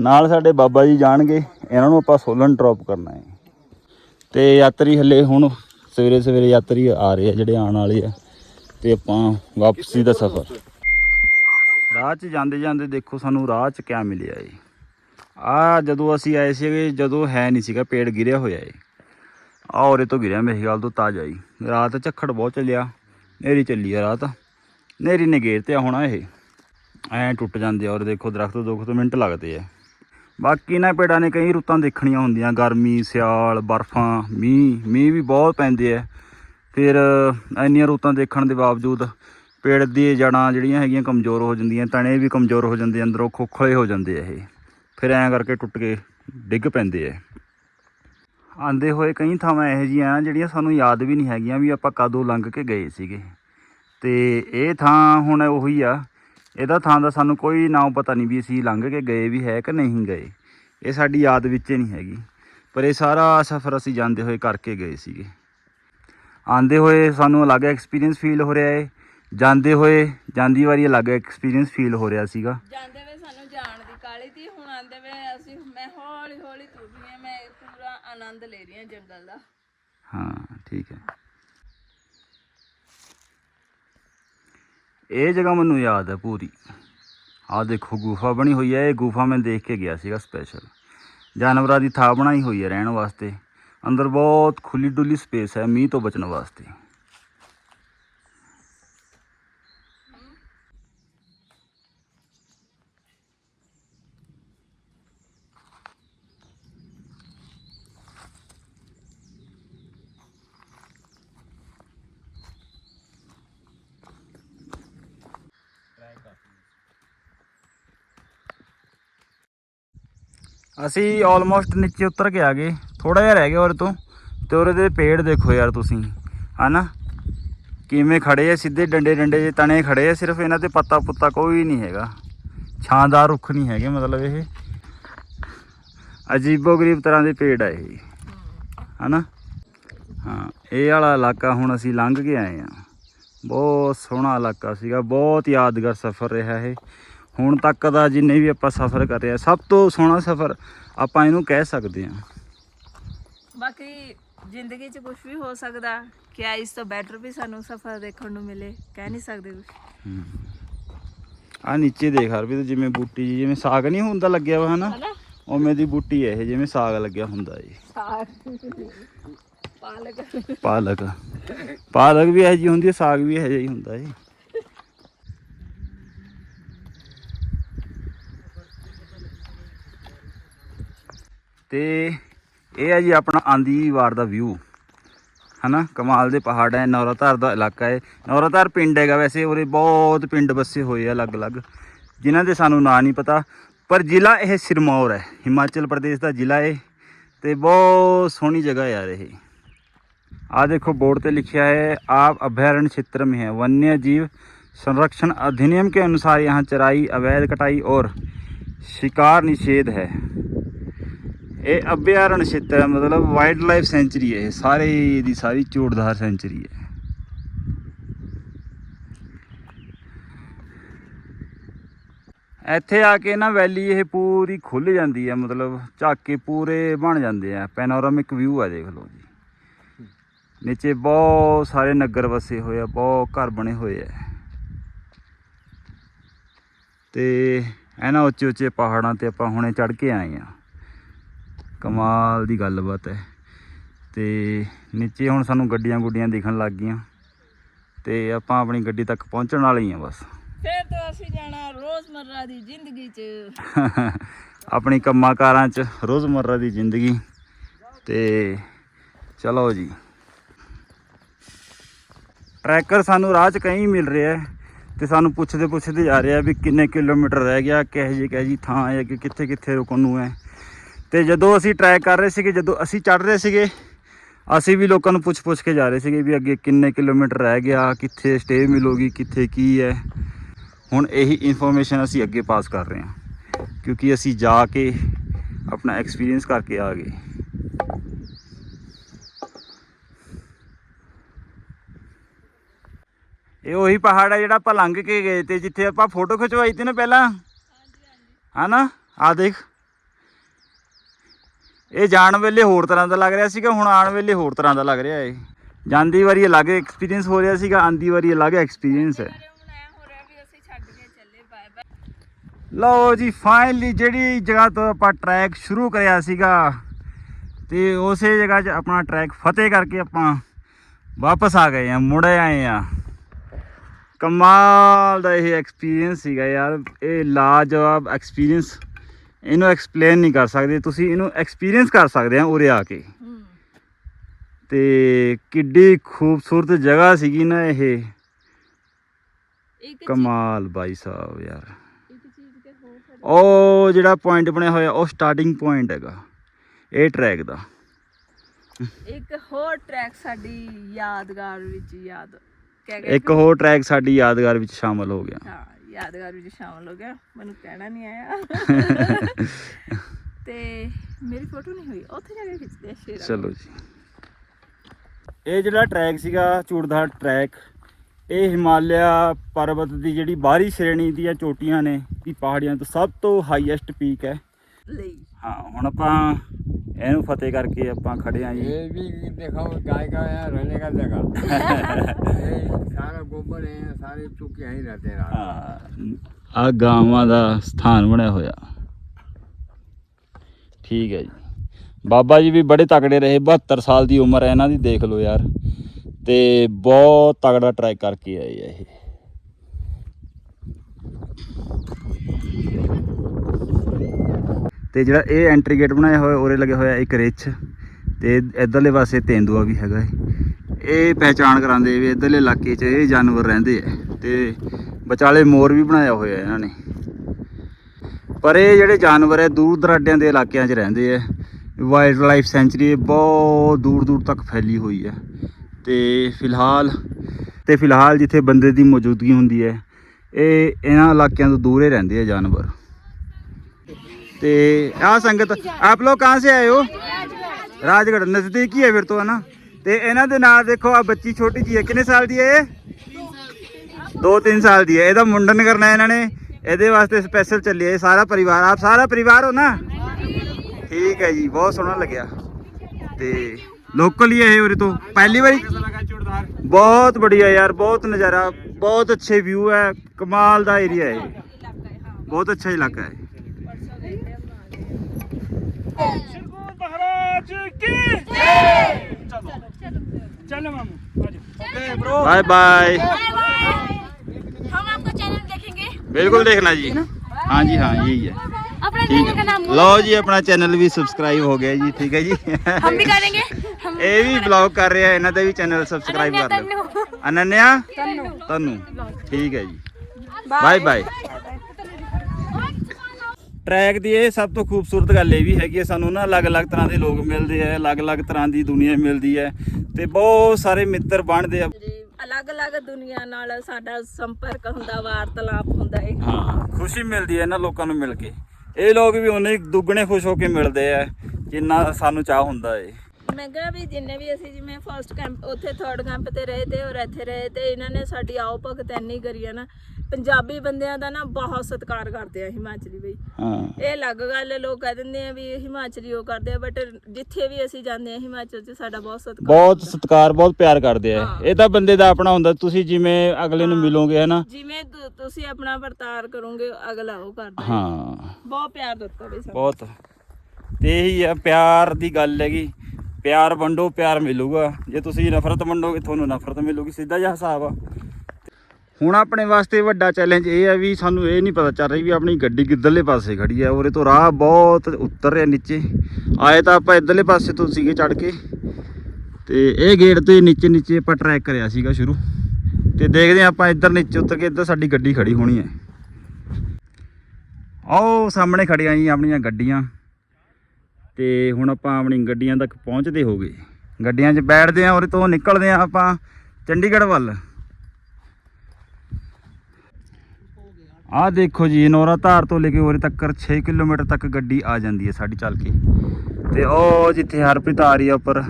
ਨਾਲ ਸਾਡੇ ਬਾਬਾ ਜੀ ਜਾਣਗੇ, ਇਹਨਾਂ ਨੂੰ ਆਪਾਂ ਸੋਲਨ ਡ੍ਰੌਪ ਕਰਨਾ ਹੈ। ਤੇ ਯਾਤਰੀ ਹੱਲੇ ਹੁਣ ਸਵੇਰੇ ਸਵੇਰੇ ਯਾਤਰੀ ਆ ਰਹੇ ਆ, ਜਿਹੜੇ ਆਉਣ ਵਾਲੇ ਆ। ਤੇ ਆਪਾਂ ਵਾਪਸੀ ਦਾ ਸਫ਼ਰ। ਰਾਹ 'ਚ ਜਾਂਦੇ ਜਾਂਦੇ ਦੇਖੋ ਸਾਨੂੰ ਰਾਹ 'ਚ ਕਿਆ ਮਿਲਿਆ ਏ। ਆ ਜਦੋਂ ਅਸੀਂ ਆਏ ਸੀਗੇ, ਜਦੋਂ ਹੈ ਨਹੀਂ ਸੀਗਾ, ਪੇੜ ਗਿਰਿਆ ਹੋਇਆ ਏ। ਆ ਔਰੇ ਤੋਂ ਗਿਰਿਆ, ਮੇਰੀ ਗੱਲ ਤੋਂ ਤਾਜ਼ਾ ਹੀ ਰਾਤ ਝੱਖੜ ਬਹੁਤ ਚੱਲਿਆ ਨੇਰੀ ਚੱਲੀ ਆ ਰਾਤ ਨੇਰੀ ਨੇ ਗੇਰ ਤੇ ਹੋਣਾ ਇਹ। ਐ ਟੁੱਟ ਜਾਂਦੇ ਆ, ਔਰ ਦੇਖੋ ਦਰਖਤ ਦੁੱਖ ਤੋਂ ਮਿੰਟ ਲੱਗਦੇ ਆ। ਬਾਕੀ ਇਹਨਾਂ ਪੇੜਾਂ ਨੇ ਕਈ ਰੁੱਤਾਂ ਦੇਖਣੀਆਂ ਹੁੰਦੀਆਂ, ਗਰਮੀ, ਸਿਆਲ, ਬਰਫਾਂ, ਮੀਂਹ ਮੀਂਹ ਵੀ ਬਹੁਤ ਪੈਂਦੇ ਆ। ਫਿਰ ਇੰਨੀਆਂ ਰੁੱਤਾਂ ਦੇਖਣ ਦੇ ਬਾਵਜੂਦ ਪੇੜ ਦੀ ਜੜਾਂ ਜਿਹੜੀਆਂ ਹੈਗੀਆਂ ਕਮਜ਼ੋਰ ਹੋ ਜਾਂਦੀਆਂ, ਤਣੇ ਵੀ ਕਮਜ਼ੋਰ ਹੋ ਜਾਂਦੇ, ਅੰਦਰੋਂ ਖੋਖਲੇ ਹੋ ਜਾਂਦੇ ਆ ਇਹ। ਫਿਰ ਐਂ ਕਰਕੇ ਟੁੱਟ ਕੇ ਡਿੱਗ ਪੈਂਦੇ ਆ। ਆਂਦੇ ਹੋਏ ਕਈ ਥਾਵਾਂ ਇਹੋ ਜਿਹੀਆਂ ਜਿਹੜੀਆਂ ਸਾਨੂੰ ਯਾਦ ਵੀ ਨਹੀਂ ਹੈਗੀਆਂ ਵੀ ਆਪਾਂ ਕਦੋਂ ਲੰਘ ਕੇ ਗਏ ਸੀਗੇ। ਤੇ ਇਹ ਥਾਂ ਹੁਣ ਉਹੀ ਆ ਇਹਦਾ ਥਾਂ ਦਾ ਸਾਨੂੰ ਕੋਈ ਨਾਮ ਪਤਾ ਨਹੀਂ ਵੀ ਅਸੀਂ ਲੰਘ ਕੇ ਗਏ ਵੀ ਹੈ ਕਿ ਨਹੀਂ ਗਏ। ਇਹ ਸਾਡੀ ਯਾਦ ਵਿੱਚ ਨਹੀਂ ਹੈਗੀ। ਪਰ ਇਹ ਸਾਰਾ ਸਫ਼ਰ ਅਸੀਂ ਜਾਂਦੇ ਹੋਏ ਕਰਕੇ ਗਏ ਸੀਗੇ। ਆਂਦੇ ਹੋਏ ਸਾਨੂੰ ਅਲੱਗ ਐਕਸਪੀਰੀਅੰਸ ਫੀਲ ਹੋ ਰਿਹਾ ਹੈ ਜਾਂਦੇ ਹੋਏ ਜਾਂਦੀ ਵਾਰੀ ਅਲੱਗ ਐਕਸਪੀਰੀਅੰਸ ਫੀਲ ਹੋ ਰਿਹਾ ਸੀਗਾ। ਜਾਂਦੇ ਵੇ ਸਾਨੂੰ ਜਾਣ ਦੀ ਕਾਲੀ ਤੀ ਹੁਣ ਆਂਦੇ ਵੇ ਅਸੀਂ ਮੈਂ ਹੌਲੀ ਹੌਲੀ ਤੁਰ ਰਹੀ ਹਾਂ ਮੈਂ ਪੂਰਾ ਆਨੰਦ ਲੈ ਰਹੀ ਹਾਂ ਜੰਗਲ ਦਾ। ਹਾਂ ਠੀਕ ਹੈ। ਇਹ ਜਗ੍ਹਾ ਮੈਨੂੰ ਯਾਦ ਹੈ ਪੂਰੀ। ਆਹ ਦੇਖੋ, ਗੁਫਾ ਬਣੀ ਹੋਈ ਹੈ। ਇਹ ਗੁਫਾ ਮੈਂ ਦੇਖ ਕੇ ਗਿਆ ਸੀਗਾ ਸਪੈਸ਼ਲ ਜਾਨਵਰਾਂ ਦੀ ਥਾਂ ਬਣਾਈ ਹੋਈ ਹੈ ਰਹਿਣ ਵਾਸਤੇ। ਅੰਦਰ ਬਹੁਤ ਖੁੱਲੀ ਡੁੱਲੀ ਸਪੇਸ ਹੈ ਮੀਂਹ ਤੋਂ ਬਚਣ ਵਾਸਤੇ। ਅਸੀਂ ਆਲਮੋਸਟ ਨੀਚੇ ਉਤਰ ਕੇ ਆ ਗਏ। ਥੋੜਾ ਜਿਹਾ ਰਹਿ ਗਿਆ ਉਹਦੇ ਤੋਂ। ਤੇ ਉਹਦੇ ਦੇ ਪੇੜ ਦੇਖੋ ਯਾਰ ਤੁਸੀਂ। ਹਨਾ? ਕਿਵੇਂ ਖੜੇ ਆ, ਸਿੱਧੇ ਡੰਡੇ ਡੰਡੇ ਜੇ ਤਣੇ ਖੜੇ ਆ, ਸਿਰਫ ਇਹਨਾਂ ਤੇ ਪੱਤਾ ਪੁੱਤਾ ਕੋਈ ਨਹੀਂ ਹੈਗਾ। ਛਾਂਦਾਰ ਰੁੱਖ ਨਹੀਂ ਹੈਗੇ ਮਤਲਬ ਇਹ। ਅਜੀਬੋ ਗਰੀਬ ਤਰ੍ਹਾਂ ਦੇ ਪੇੜ ਆ ਇਹ। ਹਨਾ? ਹਾਂ, ਇਹ ਵਾਲਾ ਇਲਾਕਾ ਹੁਣ ਅਸੀਂ ਲੰਘ ਕੇ ਆਏ ਆ। ਬਹੁਤ ਸੋਹਣਾ ਇਲਾਕਾ ਸੀਗਾ, ਬਹੁਤ ਯਾਦਗਾਰ ਸਫ਼ਰ ਰਿਹਾ ਇਹ। ਹੁਣ ਤੱਕ ਦਾ ਜਿੰਨੇ ਵੀ ਆਪਾਂ ਸਫ਼ਰ ਕਰ ਰਹੇ ਆ ਸਭ ਤੋਂ ਸੋਹਣਾ ਸਫ਼ਰ ਆਪਾਂ ਇਹਨੂੰ ਕਹਿ ਸਕਦੇ ਹਾਂ। ਬਾਕੀ ਜ਼ਿੰਦਗੀ 'ਚ ਕੁਝ ਵੀ ਹੋ ਸਕਦਾ ਕਿਆ ਇਸ ਤੋਂ ਬੈਟਰ ਵੀ ਸਾਨੂੰ ਸਫ਼ਰ ਦੇਖਣ ਨੂੰ ਮਿਲੇ ਕਹਿ ਨਹੀਂ ਸਕਦੇ ਕੁਝ ਆ ਨੀਚੇ ਦੇਖ ਹਰ ਵੀ ਤੇ ਜਿਵੇਂ ਬੂਟੀ ਜਿਵੇਂ ਸਾਗ ਨਹੀਂ ਹੁੰਦਾ ਲੱਗਿਆ ਵਾ ਹਨਾ? ਉਵੇਂ ਦੀ ਬੂਟੀ ਹੈ ਇਹ ਜਿਵੇਂ ਸਾਗ ਲੱਗਿਆ ਹੁੰਦਾ ਸਾਗ। ਪਾਲਕ। ਪਾਲਕ। ਪਾਲਕ ਵੀ ਇਹੋ ਜਿਹੀ ਹੁੰਦੀ ਹੈ ਸਾਗ ਵੀ ਇਹੋ ਜਿਹਾ ਹੀ ਹੁੰਦਾ ਏ ਤੇ ਇਹ ਹੈ ਜੀ ਆਪਣਾ ਆਂਦੀ ਵਾਰ ਦਾ ਵਿਊ ਹਨਾ ਕਮਾਲ ਦੇ ਪਹਾੜ ਹੈ ਨੌਰਾਧਾਰ ਦਾ ਇਲਾਕਾ ਹੈ ਨੌਰਾਧਾਰ ਪਿੰਡ ਹੈਗਾ ਵੈਸੇ ਉਰੇ ਬਹੁਤ ਪਿੰਡ ਵਸੇ ਹੋਏ ਆ ਅਲੱਗ-ਅਲੱਗ ਜਿਨ੍ਹਾਂ ਦੇ ਸਾਨੂੰ ਨਾਂ ਨਹੀਂ ਪਤਾ ਪਰ ਜ਼ਿਲ੍ਹਾ ਇਹ ਸਿਰਮੌਰ ਹੈ ਹਿਮਾਚਲ ਪ੍ਰਦੇਸ਼ ਦਾ ਜ਼ਿਲ੍ਹਾ ਹੈ ਤੇ ਬਹੁਤ ਸੋਹਣੀ ਜਗ੍ਹਾ ਯਾਰ ਇਹ आ देखो बोर्ड पे लिखा है आप अभयारण्य क्षेत्र में है वन्य जीव संरक्षण अधिनियम के अनुसार यहाँ चराई अवैध कटाई और शिकार निषेध है ਇਹ ਅਭਿਆਰਣ ਖੇਤਰ ਹੈ, ਮਤਲਬ ਵਾਈਲਡ ਲਾਈਫ ਸੈਂਚਰੀ ਹੈ, ਇਹ ਸਾਰੇ ਦੀ ਸਾਰੀ ਚੂੜਦਾਰ ਸੈਂਚਰੀ ਹੈ। ਇੱਥੇ ਆ ਕੇ ਨਾ ਵੈਲੀ ਇਹ ਪੂਰੀ ਖੁੱਲ ਜਾਂਦੀ ਹੈ, ਮਤਲਬ ਝਾਕੇ ਪੂਰੇ ਬਣ ਜਾਂਦੇ ਆ ਪੈਨੋਰਾਮਿਕ ਵਿਊ ਆ ਦੇਖ ਲਓ ਜੀ। ਨੀਚੇ ਬਹੁਤ ਸਾਰੇ ਨਗਰ ਵਸੇ ਹੋਏ ਆ, ਬਹੁਤ ਘਰ ਬਣੇ ਹੋਏ ਆ। ਤੇ ਇਹਨਾਂ ਉੱਚੇ ਉੱਚੇ ਪਹਾੜਾਂ ਤੇ ਆਪਾਂ ਹੁਣੇ ਚੜ ਕੇ ਆਏ ਆ। ਕਮਾਲ ਦੀ ਗੱਲਬਾਤ ਹੈ। ਤੇ ਨੀਚੇ ਹੁਣ ਸਾਨੂੰ ਗੱਡੀਆਂ ਗੁੱਡੀਆਂ ਦਿਖਣ ਲੱਗ ਗਈਆਂ। ਤੇ ਆਪਾਂ ਆਪਣੀ ਗੱਡੀ ਤੱਕ ਪਹੁੰਚਣ ਵਾਲੇ ਹੀ ਆ ਬਸ। ਫਿਰ ਤੋਂ ਅਸੀਂ ਜਾਣਾ ਰੋਜ਼ਮਰਰਾ ਦੀ ਜ਼ਿੰਦਗੀ 'ਚ। ਆਪਣੀ ਕੰਮਾਂ ਕਾਰਾਂ 'ਚ ਰੋਜ਼ਮਰਰਾ ਦੀ ਜ਼ਿੰਦਗੀ। ਤੇ ਚਲੋ ਜੀ। ਟਰੈਕਰ ਸਾਨੂੰ ਰਾਹ 'ਚ ਕहीं ਮਿਲ ਰਿਹਾ ਹੈ ਤੇ ਸਾਨੂੰ ਪੁੱਛਦੇ ਪੁੱਛਦੇ ਜਾ ਰਿਹਾ ਵੀ ਕਿੰਨੇ ਕਿਲੋਮੀਟਰ ਰਹਿ ਗਿਆ ਕਿਹੋ ਜਿਹੀ ਕਿਹੋ ਜਿਹੀ ਥਾਂ ਹੈ ਕਿ ਕਿੱਥੇ ਕਿੱਥੇ ਰੁਕਣ ਨੂੰ ਹੈ। ਤੇ ਜਦੋਂ ਅਸੀਂ ਟਰੈਕ ਕਰ ਰਹੇ ਸੀਗੇ ਜਦੋਂ ਅਸੀਂ ਚੜ ਰਹੇ ਸੀਗੇ ਅਸੀਂ ਵੀ ਲੋਕਾਂ ਨੂੰ ਪੁੱਛ ਪੁੱਛ ਕੇ ਜਾ ਰਹੇ ਸੀਗੇ ਵੀ ਅੱਗੇ ਕਿੰਨੇ ਕਿਲੋਮੀਟਰ ਰਹਿ ਗਿਆ ਕਿੱਥੇ ਸਟੇ ਮਿਲੂਗੀ ਕਿੱਥੇ ਕੀ ਹੈ। ਹੁਣ ਇਹੀ ਇਨਫੋਰਮੇਸ਼ਨ ਅਸੀਂ ਅੱਗੇ ਪਾਸ ਕਰ ਰਹੇ ਹਾਂ ਕਿਉਂਕਿ ਅਸੀਂ ਜਾ ਕੇ ਆਪਣਾ ਐਕਸਪੀਰੀਅੰਸ ਕਰਕੇ ਆ ਗਏ। ਇਹ ਉਹੀ ਪਹਾੜ ਹੈ ਜਿਹੜਾ ਆਪਾਂ ਲੰਘ ਕੇ ਗਏ ਤੇ ਜਿੱਥੇ ਆਪਾਂ ਫੋਟੋ ਖਿਚਵਾਈ ਤੀ ਨਾ ਪਹਿਲਾਂ? ਹਨਾ? ਆ ਦੇਖ। ਇਹ ਜਾਣ ਵੇਲੇ ਹੋਰ ਤਰ੍ਹਾਂ ਦਾ ਲੱਗ ਰਿਹਾ ਸੀਗਾ, ਹੁਣ ਆਉਣ ਵੇਲੇ ਹੋਰ ਤਰ੍ਹਾਂ ਦਾ ਲੱਗ ਰਿਹਾ ਏ ਜਾਂਦੀ ਵਾਰੀ ਅਲੱਗ ਐਕਸਪੀਰੀਅੰਸ ਹੋ ਰਿਹਾ ਸੀਗਾ ਆਂਦੀ ਵਾਰੀ ਅਲੱਗ ਐਕਸਪੀਰੀਅੰਸ ਹੈ। ਲਓ ਜੀ ਫਾਈਨਲੀ ਜਿਹੜੀ ਜਗ੍ਹਾ ਤੋਂ ਆਪਾਂ ਟਰੈਕ ਸ਼ੁਰੂ ਕਰਿਆ ਸੀਗਾ, ਤੇ ਉਸੇ ਜਗ੍ਹਾ 'ਚ ਆਪਣਾ ਟਰੈਕ ਫਤਿਹ ਕਰਕੇ ਆਪਾਂ ਵਾਪਸ ਆ ਗਏ ਆ ਮੁੜ ਆਏ ਆ ਕਮਾਲ ਦਾ ਇਹ ਐਕਸਪੀਰੀਅੰਸ ਸੀਗਾ ਯਾਰ, ਇਹ ਲਾਜਵਾਬ ਐਕਸਪੀਰੀਅੰਸ ਇਹਨੂੰ ਐਕਸਪਲੇਨ ਨਹੀਂ ਕਰ ਸਕਦੇ ਤੁਸੀਂ ਇਹਨੂੰ ਐਕਸਪੀਰੀਅੰਸ ਕਰ ਸਕਦੇ ਆ ਉਰੇ ਆ ਕੇ। ਤੇ ਕਿੱਡੀ ਖੂਬਸੂਰਤ ਜਗ੍ਹਾ ਸੀਗੀ ਨਾ ਇਹ। ਕਮਾਲ ਬਾਈ ਸਾਹਿਬ ਯਾਰ। ਉਹ ਜਿਹੜਾ ਪੁਆਇੰਟ ਬਣਿਆ ਹੋਇਆ ਉਹ ਸਟਾਰਟਿੰਗ ਪੁਆਇੰਟ ਹੈਗਾ ਇਹ ਟਰੈਕ ਦਾ। ਇੱਕ ਹੋਰ ਟਰੈਕ ਸਾਡੀ ਯਾਦਗਾਰ ਵਿੱਚ ਯਾਦ ਇੱਕ ਹੋਰ ਟਰੈਕ ਸਾਡੀ ਯਾਦਗਾਰ ਵਿੱਚ ਸ਼ਾਮਲ ਹੋ ਗਿਆ। ਹਾਂ ਯਾਦਗਾਰ ਵਿੱਚ ਸ਼ਾਮਲ ਹੋ ਗਿਆ। ਮੈਨੂੰ ਕਹਿਣਾ ਨਹੀਂ ਆਇਆ। ਤੇ ਮੇਰੀ ਫੋਟੋ ਨਹੀਂ ਹੋਈ। ਉੱਥੇ ਜਾ ਕੇ ਖਿੱਚਦੇ ਆ ਸ਼ੇਰ। ਚਲੋ ਜੀ। ਇਹ ਜਿਹੜਾ ਟਰੈਕ ਸੀਗਾ ਚੂੜਦਾਰ ਟਰੈਕ ਇਹ ਹਿਮਾਲਿਆ ਪਰਬਤ ਦੀ ਜਿਹੜੀ ਬਾਹਰੀ ਸ਼੍ਰੇਣੀ ਦੀਆਂ ਚੋਟੀਆਂ ਨੇ ਵੀ ਪਹਾੜੀਆਂ ਤੋਂ ਸਭ ਤੋਂ ਹਾਈਐਸਟ ਪੀਕ ਹੈ। ਹਾਂ ਹੁਣ ਆਪਾਂ ਇਹਨੂੰ ਫਤਿਹ ਕਰਕੇ ਆਪਾਂ ਖੜੇ ਆਂ ਜੀ। ਇਹ ਵੀ ਦੇਖੋ ਗਾਇਕਾ ਹੈ ਰਹਿਣੇ ਦਾ ਜਗਾ ਸਾਰਾ ਗੋਬਰ ਹੈ ਸਾਰੇ ਚੁੱਕੇ ਹੀ ਰਹਤੇ ਰਾਤ। ਹਾਂ ਆ ਗਾਵਾਂ ਦਾ ਸਥਾਨ ਬਣਿਆ ਹੋਇਆ। ਠੀਕ ਹੈ ਜੀ। ਬਾਬਾ ਜੀ ਵੀ ਬੜੇ ਤਕੜੇ ਰਹੇ 72 ਸਾਲ ਦੀ ਉਮਰ ਹੈ ਇਹਨਾਂ ਦੀ ਦੇਖ ਲਓ ਯਾਰ। ਤੇ ਬਹੁਤ ਤਕੜਾ ਟਰੈਕ ਕਰਕੇ ਆਏ ਆ ਇਹ। ਤੇ ਜਿਹੜਾ ਇਹ ਐਂਟਰੀ ਗੇਟ ਬਣਾਇਆ ਹੋਇਆ, ਉਰੇ ਲੱਗਿਆ ਹੋਇਆ ਇੱਕ ਰਿੱਛ ਤੇ ਇਧਰਲੇ ਪਾਸੇ ਤੇਂਦੂਆ ਵੀ ਹੈਗਾ ਇਹ। ਪਹਿਚਾਣ ਕਰਾਉਂਦੇ ਵੀ ਇਧਰਲੇ ਇਲਾਕੇ 'ਚ ਇਹ ਜਾਨਵਰ ਰਹਿੰਦੇ ਆ, ਤੇ ਵਿਚਾਲੇ ਮੋਰ ਵੀ ਬਣਾਇਆ ਹੋਇਆ ਇਹਨਾਂ ਨੇ। ਪਰ ਇਹ ਜਿਹੜੇ ਜਾਨਵਰ ਹੈ ਦੂਰ ਦਰਾਡਿਆਂ ਦੇ ਇਲਾਕਿਆਂ 'ਚ ਰਹਿੰਦੇ ਆ। ਵਾਈਲਡ ਲਾਈਫ ਸੈਂਚੁਰੀ ਬਹੁਤ ਦੂਰ ਦੂਰ ਤੱਕ ਫੈਲੀ ਹੋਈ ਹੈ ਤੇ ਫਿਲਹਾਲ ਤੇ ਫਿਲਹਾਲ ਜਿੱਥੇ ਬੰਦੇ ਦੀ ਮੌਜੂਦਗੀ ਹੁੰਦੀ ਹੈ, ਇਹ ਇਹਨਾਂ ਇਲਾਕਿਆਂ ਤੋਂ ਦੂਰ ਹੀ ਰਹਿੰਦੇ ਆ ਜਾਨਵਰ। ਤੇ ਆ ਸੰਗਤ, ਆਪ ਲੋग ਕਹਾਂ ਸੇ ਆਏ ਹੋ? ਰਾਜਗੜ੍ਹ, ਨਜ਼ਦੀਕ ਹੀ ਹੈ ਫਿਰ ਤੋਂ, ਹੈ ਨਾ? ਤੇ ਇਹਨਾਂ ਦੇ ਨਾਲ ਦੇਖੋ ਆ ਬੱਚੀ ਛੋਟੀ ਜੀ ਹੈ। ਕਿੰਨੇ ਸਾਲ ਦੀ ਹੈ ਇਹ? 2-3 ਸਾਲ ਦੀ ਹੈ। ਇਹਦਾ ਮੁੰਡਨ ਕਰਨਾ ਇਹਨਾਂ ਨੇ। ਇਹਦੇ ਵਾਸਤੇ ਸਪੈਸ਼ਲ ਚੱਲੀ ਹੈ। ਸਾਰਾ ਪਰਿਵਾਰ, ਆਪ ਸਾਰਾ ਪਰਿਵਾਰ ਹੋ ਨਾ? ਠੀਕ ਹੈ ਜੀ, ਬਹੁਤ ਸੋਹਣਾ ਲੱਗਿਆ। ਤੇ ਲੋਕਲ ਹੀ ਹੈ ਇਹ ਉਰੇ ਤੋਂ। ਪਹਿਲੀ ਵਾਰੀ? ਬਹੁਤ ਬੜੀਆ ਯਾਰ, ਬਹੁਤ ਨਜ਼ਾਰਾ, ਬਹੁਤ ਅੱਛੇ ਵਿਊ ਹੈ। ਕਮਾਲ ਦਾ ਏਰੀਆ ਹੈ ਬਹੁਤ ਅੱਛਾ ਇਲਾਕਾ ਹੈ। महाराज की चलो चलो मामू ओके ब्रो बाय बाय हम आपका चैनल देखेंगे बिल्कुल देखना जी हाँ जी हाँ यही है अपना ठीक चैनल का नाम है लो जी अपना ਚੈਨਲ ਵੀ ਸਬਸਕ੍ਰਾਈਬ ਹੋ ਗਿਆ ਜੀ ਠੀਕ ਹੈ ਜੀ हम भी करेंगे हम ਇਹ ਵੀ ਬਲੌਗ ਕਰ ਰਿਹਾ ਇਹਨਾਂ ਦਾ ਵੀ ਚੈਨਲ ਸਬਸਕ੍ਰਾਈਬ ਕਰ ਲਓ ਅਨੰਨਿਆ ਤਨੂੰ ਠੀਕ ਹੈ ਜੀ ਬਾਏ ਬਾਏ ਟਰੈਕ ਦੀ ਇਹ ਸਭ ਤੋਂ ਖੂਬਸੂਰਤ ਗੱਲ ਇਹ ਵੀ ਹੈਗੀ ਹੈ ਸਾਨੂੰ ਨਾ ਅਲੱਗ-ਅਲੱਗ ਤਰ੍ਹਾਂ ਦੇ ਲੋਕ ਮਿਲਦੇ ਆ ਅਲੱਗ-ਅਲੱਗ ਤਰ੍ਹਾਂ ਦੀ ਦੁਨੀਆ ਮਿਲਦੀ ਹੈ ਤੇ ਬਹੁਤ ਸਾਰੇ ਮਿੱਤਰ ਬਣਦੇ ਆ। ਅਲੱਗ-ਅਲੱਗ ਦੁਨੀਆ ਨਾਲ ਸਾਡਾ ਸੰਪਰਕ ਹੁੰਦਾ ਵਾਰਤਾਲਾਪ ਹੁੰਦਾ ਹੈ ਹਾਂ। ਖੁਸ਼ੀ ਮਿਲਦੀ ਹੈ ਇਹਨਾਂ ਲੋਕਾਂ ਨੂੰ ਮਿਲ ਕੇ। ਇਹ ਲੋਕ ਵੀ ਉਹਨੇ ਦੁੱਗਣੇ ਖੁਸ਼ ਹੋ ਕੇ ਮਿਲਦੇ ਆ ਜਿੰਨਾ ਸਾਨੂੰ ਚਾਹ ਹੁੰਦਾ ਏ ਮੈਂ ਕਿਹਾ ਵੀ ਜਿੰਨੇ ਵੀ ਅਸੀਂ ਜਿਵੇਂ ਫਰਸਟ ਕੈਂਪ ਉੱਥੇ ਥਰਡ ਕੈਂਪ ਤੇ ਰਹੇ ਤੇ ਔਰ ਇੱਥੇ ਰਹੇ ਤੇ ਇਹਨਾਂ ਨੇ ਸਾਡੀ ਆਓ ਭਗਤ ਇੰਨੀ ਕਰੀ ਆ ਨਾ ਪੰਜਾਬੀ ਬੰਦਿਆਂ ਦਾ ਨਾ ਬਹੁਤ ਸਤਿਕਾਰ ਕਰਦੇ ਆ ਹਿਮਾਚਲੀ ਬਈ। ਹਾਂ। ਇਹ ਅਲੱਗ ਗੱਲ ਲੋਕ ਕਹਿ ਦਿੰਦੇ ਆ ਵੀ ਹਿਮਾਚਲੀ ਉਹ ਕਰਦੇ ਆ ਬਟ ਜਿੱਥੇ ਵੀ ਅਸੀਂ ਜਾਂਦੇ ਆ ਹਿਮਾਚਲ 'ਚ ਸਾਡਾ ਬਹੁਤ ਸਤਿਕਾਰ ਬਹੁਤ ਸਤਿਕਾਰ ਬਹੁਤ ਪਿਆਰ ਕਰਦੇ ਆ। ਇਹ ਤਾਂ ਬੰਦੇ ਦਾ ਆਪਣਾ ਹੁੰਦਾ ਤੁਸੀਂ ਜਿਵੇਂ ਅਗਲੇ ਨੂੰ ਮਿਲੋਗੇ ਹਨਾ? ਜਿਵੇਂ ਤੁ- ਤੁਸੀਂ ਆਪਣਾ ਵਰਤਾਰ ਕਰੋਗੇ ਅਗਲਾ ਉਹ ਕਰਦਾ। ਹੈ। ਹਾਂ। ਬਹੁਤ ਪਿਆਰ ਦਿੱਤਾ ਬਈ ਸਾਨੂੰ। ਬਹੁਤ। ਤੇ ਇਹੀ ਆ ਪਿਆਰ ਦੀ ਗੱਲ ਹੈਗੀ। ਪਿਆਰ ਵੰਡੋ, ਪਿਆਰ ਮਿਲੂਗਾ। ਜੇ ਤੁਸੀਂ ਨਫ਼ਰਤ ਵੰਡੋਗੇ, ਤੁਹਾਨੂੰ ਨਫ਼ਰਤ ਮਿਲੂਗੀ, ਸਿੱਧਾ ਜਿਹਾ ਹਿਸਾਬ ਆ। ਹੁਣ ਆਪਣੇ ਵਾਸਤੇ ਵੱਡਾ ਚੈਲੰਜ ਇਹ ਆ ਵੀ ਸਾਨੂੰ ਇਹ ਨਹੀਂ ਪਤਾ ਚੱਲ ਰਹੀ ਵੀ ਆਪਣੀ ਗੱਡੀ ਕਿੱਧਰਲੇ ਪਾਸੇ ਖੜੀ ਹੈ ਉਰੇ ਤੋਂ ਰਾਹ ਬਹੁਤ ਉੱਤਰ ਰਿਹਾ ਨੀਚੇ। ਆਏ ਤਾਂ ਆਪਾਂ ਇੱਧਰਲੇ ਪਾਸੇ ਤੋਂ ਸੀਗੇ ਚੜ ਕੇ। ਤੇ ਇਹ ਗੇਟ ਤੋਂ ਨੀਚੇ ਨੀਚੇ ਆਪਾਂ ਟਰੈਕ ਕਰਿਆ ਸੀਗਾ ਸ਼ੁਰੂ। ਤੇ ਦੇਖਦੇ ਹਾਂ ਆਪਾਂ ਇੱਧਰ ਨੀਚੇ ਉਤਰ ਕੇ ਇੱਧਰ ਸਾਡੀ ਗੱਡੀ ਖੜੀ ਹੋਣੀ ਹੈ। ਆਓ, ਸਾਹਮਣੇ ਖੜੀਆਂ ਜੀ ਆਪਣੀਆਂ ਗੱਡੀਆਂ। ਤੇ ਹੁਣ ਆਪਾਂ ਆਪਣੀ ਗੱਡੀਆਂ ਤੱਕ ਪਹੁੰਚਦੇ ਹੋ ਗਏ। ਗੱਡੀਆਂ 'ਚ ਬੈਠਦੇ ਆਂ ਉਰੇ ਤੋਂ ਨਿਕਲਦੇ ਆਂ ਆਪਾਂ ਚੰਡੀਗੜ੍ਹ ਵੱਲ। ਆਹ ਦੇਖੋ ਜੀ, ਨੋਰਾ ਧਾਰ ਤੋਂ ਲੈ ਕੇ ਉਰੇ ਤੱਕ 6 ਕਿਲੋਮੀਟਰ ਤੱਕ ਗੱਡੀ ਆ ਜਾਂਦੀ ਹੈ ਸਾਡੀ ਚੱਲ ਕੇ। ਤੇ ਉਹ ਜਿੱਥੇ ਹਰਪ੍ਰੀਤ ਆ ਰਹੀ ਆ ਉੱਪਰ,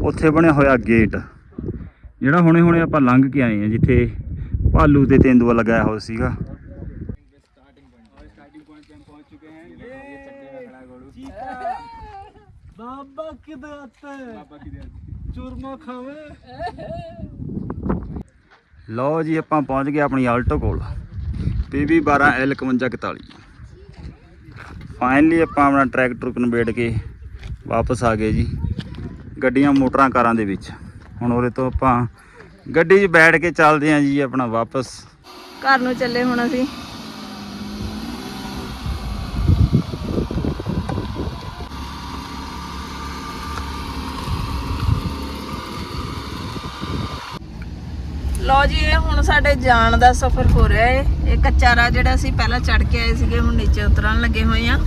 ਉੱਥੇ ਬਣਿਆ ਹੋਇਆ ਗੇਟ। ਜਿਹੜਾ ਹੁਣੇ ਹੁਣੇ ਆਪਾਂ ਲੰਘ ਕੇ ਆਏ ਆ ਜਿੱਥੇ ਭਾਲੂ ਤੇ ਤੇਂਦੂਆ ਲਗਾਇਆ ਹੋਇਆ ਸੀਗਾ। ਲੋਕੀ ਦੇ ਬਾਬਾ ਕੀ ਖਾਵੇ। ਲਓ ਜੀ ਆਪਾਂ ਪਹੁੰਚ ਗਏ ਆਪਣੀ ਆਲਟੋ ਕੋਲ। ਪੀਬੀ 12 ਐਲ 5141 ਫਾਈਨਲੀ ਆਪਾਂ ਆਪਣਾ ਟਰੈਕਟਰ ਕਨਵੇਟ ਕੇ ਵਾਪਸ ਆ ਗਏ ਜੀ ਗੱਡੀਆਂ ਮੋਟਰਾਂ ਕਾਰਾਂ ਦੇ ਵਿੱਚ। ਹੁਣ ਉਹਦੇ ਤੋਂ ਆਪਾਂ ਗੱਡੀ 'ਚ ਬੈਠ ਕੇ ਚੱਲਦੇ ਆਂ ਜੀ ਆਪਣਾ ਵਾਪਸ। ਘਰ ਨੂੰ ਚੱਲੇ ਹੁਣ ਅਸੀਂ। ਲੋ ਜੀ, ਇਹ ਹੁਣ ਸਾਡੇ ਜਾਣ ਦਾ ਸਫ਼ਰ ਹੋ ਰਿਹਾ ਹੈ ਇਹ ਕੱਚਾ ਰਾਹ ਜਿਹੜਾ ਅਸੀਂ ਪਹਿਲਾਂ ਚੜ ਕੇ ਆਏ ਸੀਗੇ, ਹੁਣ ਨੀਚੇ ਉਤਰਨ ਲੱਗੇ ਹੋਏ ਆ।